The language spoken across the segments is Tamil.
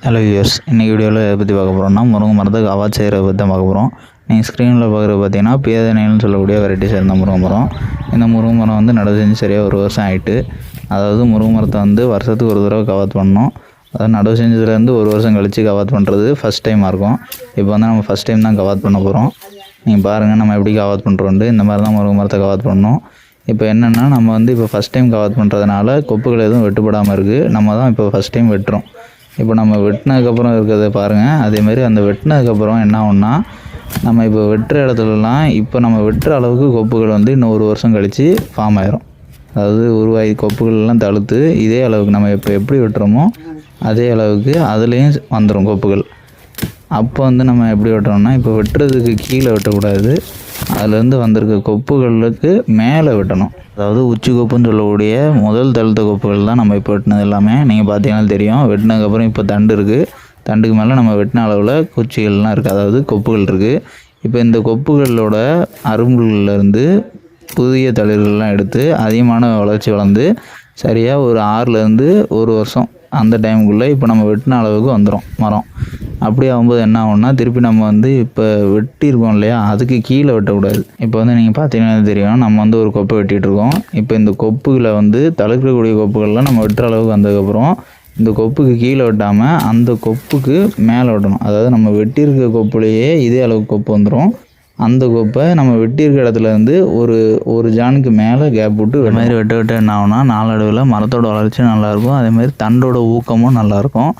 ஹலோ வியூவர்ஸ் இன்றைக்கி வீடியோவில் எதை பற்றி பார்க்க போகிறோம்னா முருங்கை மரத்துக்கு அவாச் செய்கிறத பற்றி தான் பார்க்க போகிறோம் நீங்கள் ஸ்க்ரீனில் பார்க்குறது பார்த்தீங்கன்னா பேதனைன்னு சொல்லக்கூடிய வெரைட்டி சேர்ந்த முருங்கை மரம். இந்த முருங்கை மரம் வந்து நடவு செஞ்சு சரியாக ஒரு வருஷம் ஆயிட்டு அதாவது முருங்கை மரத்தை வந்து வருஷத்துக்கு ஒரு தடவை கவாத் பண்ணணும். அதாவது நடவு செஞ்சதுலேருந்து ஒரு வருஷம் கழித்து கவாத் பண்ணுறது ஃபஸ்ட் டைமாக இருக்கும். இப்போ வந்து நம்ம ஃபஸ்ட் டைம் தான் கவாத் பண்ண போகிறோம் நீங்கள் பாருங்கள் நம்ம எப்படி கவாத் பண்ணுறோண்டு இந்த மாதிரி தான் முருங்கை மரத்தை கவாத் பண்ணணும். இப்போ என்னென்னா நம்ம வந்து இப்போ ஃபஸ்ட் டைம் கவாத் பண்ணுறதுனால கொப்புகள் எதுவும் வெட்டுப்படாமல் இருக்குது நம்ம தான் இப்போ ஃபஸ்ட் டைம் வெட்டுறோம். இப்போ நம்ம வெட்டினதுக்கப்புறம் இருக்கிறத பாருங்கள் அதேமாரி அந்த வெட்டினதுக்கப்புறம் என்ன ஆகும்னா நம்ம இப்போ வெட்டுற இடத்துலலாம் இப்போ நம்ம வெட்டுற அளவுக்கு கொப்புகள் வந்து இன்னும் ஒரு வருஷம் கழித்து ஃபார்ம் ஆயிரும். அதாவது உருவாகி கொப்புகள் எல்லாம் தழுத்து இதே அளவுக்கு நம்ம இப்போ எப்படி வெட்டுறோமோ அதே அளவுக்கு அதுலேயும் வந்துடும் கொப்புகள். அப்போ வந்து நம்ம எப்படி வெட்டுறோம்னா இப்போ வெட்டுறதுக்கு கீழே வெட்டக்கூடாது. அதுலேருந்து வந்திருக்க கொப்புகளுக்கு மேலே வெட்டணும். அதாவது உச்சி கொப்புன்னு சொல்லக்கூடிய முதல் தழுத்த கொப்புகள் தான் நம்ம இப்போ வெட்டினது எல்லாமே. நீங்கள் பார்த்தீங்கன்னா தெரியும். வெட்டினதுக்கப்புறம் இப்போ தண்டு இருக்குது தண்டுக்கு மேலே நம்ம வெட்டின அளவில் குச்சிகள்லாம் இருக்குது அதாவது கொப்புகள் இருக்குது இப்போ இந்த கொப்புகளோட அரும்புகள்லேருந்து புதிய தளிர்கள்லாம் எடுத்து அதிகமான வளர்ச்சி வளர்ந்து சரியாக ஒரு ஆறுலேருந்து ஒரு வருஷம் அந்த டைமுக்குள்ளே இப்போ நம்ம வெட்டின அளவுக்கு வந்துடும் மரம். அப்படி ஆகும்போது என்ன ஆகும்னா திருப்பி நம்ம வந்து இப்போ வெட்டியிருக்கோம் இல்லையா அதுக்கு கீழே வெட்டக்கூடாது. இப்போ வந்து நீங்கள் பார்த்தீங்கன்னா தெரியும் நம்ம வந்து ஒரு கொப்பை வெட்டிகிட்டு இருக்கோம் இப்போ இந்த கொப்புகளை வந்து தளர்க்கக்கூடிய கொப்புகள்லாம் நம்ம வெட்டுற அளவுக்கு வந்ததுக்கப்புறம் இந்த கொப்புக்கு கீழே வெட்டாமல் அந்த கொப்புக்கு மேலே வெட்டணும். அதாவது நம்ம வெட்டியிருக்க கொப்புலேயே இதே அளவுக்கு கொப்பு வந்துடும் அந்த கொப்பை நம்ம வெட்டியிருக்க இடத்துல இருந்து ஒரு ஒரு ஜானுக்கு மேலே கேப் விட்டு இது மாதிரி வெட்ட வெட்ட என்ன ஆகும்னா நாளடைவில் மரத்தோட வளர்ச்சியும் நல்லாயிருக்கும். அதேமாதிரி தண்டோட ஊக்கமும் நல்லாயிருக்கும்.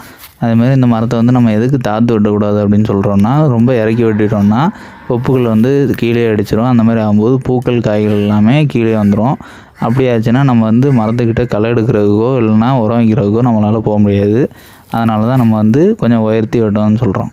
அதேமாதிரி இந்த மரத்தை வந்து நம்ம எதுக்கு தாத்து விடக்கூடாது அப்படின்னு சொல்கிறோன்னா ரொம்ப இறக்கி விட்டுட்டோம்னா கொப்புகள் வந்து கீழே அடிச்சிடும் அந்த மாதிரி ஆகும்போது பூக்கள் காய்கள் எல்லாமே கீழே வந்துடும் அப்படி ஆச்சுன்னா நம்ம வந்து மரத்துக்கிட்ட களை எடுக்கிறதுக்கோ இல்லைன்னா உரம் வைக்கிறதுக்கோ நம்மளால் போக முடியாது. அதனால தான் நம்ம வந்து கொஞ்சம் உயர்த்தி வெட்டணும்னு சொல்கிறோம்